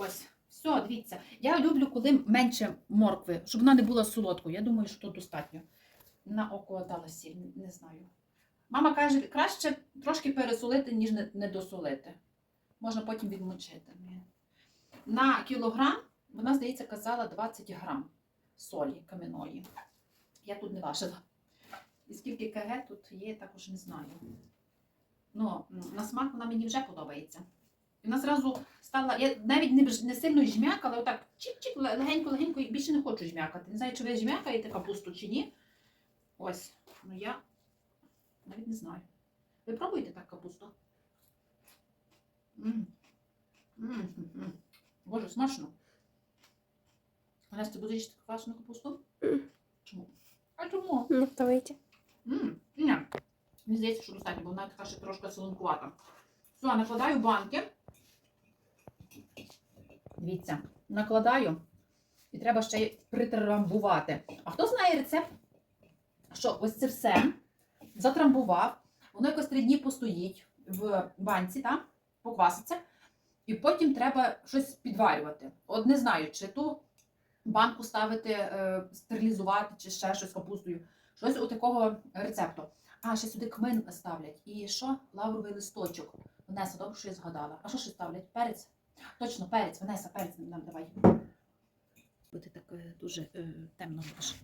Ось. Все, дивіться. Я люблю, коли менше моркви, щоб вона не була солодкою. Я думаю, що достатньо. На око дала не знаю. Мама каже, краще трошки пересолити, ніж не досолити. Можна потім відмочити. На кілограм вона, здається, казала 20 грам солі кам'яної. Я тут не важила. І скільки КГ тут є, також не знаю. Ну, на смак вона мені вже подобається. І вона зразу стала. Я навіть не, не сильно жмякала, отак чик-чик, легенько-легенько, і більше не хочу жмякати. Не знаю, чи ви жмякаєте капусту чи ні. Ось. Ну я навіть не знаю. Ви пробуєте так капусту? М. М, м, м. Боже, смачно. Настя, будеш їсти квашену капусту? Чому? А чому? Ну, давайте. Ні. Мені здається, що достатньо, бо вона така ще трошки солонкувата. Все, накладаю банки. Дивіться, накладаю. І треба ще й притрамбувати. А хто знає рецепт, що ось це все затрамбував, воно якось три дні постоїть в банці, так? покваситься, і потім треба щось підварювати. От не знаю, чи ту банку ставити, е, стерилізувати, чи ще щось капустою. Щось у такого рецепту. А, ще сюди кмин ставлять. І що? Лавровий листочок. Венеса, добре, що я згадала. А що ще ставлять? Перець? Точно, перець, Венеса, перець нам давай. Буде так е, дуже е, темно будеш.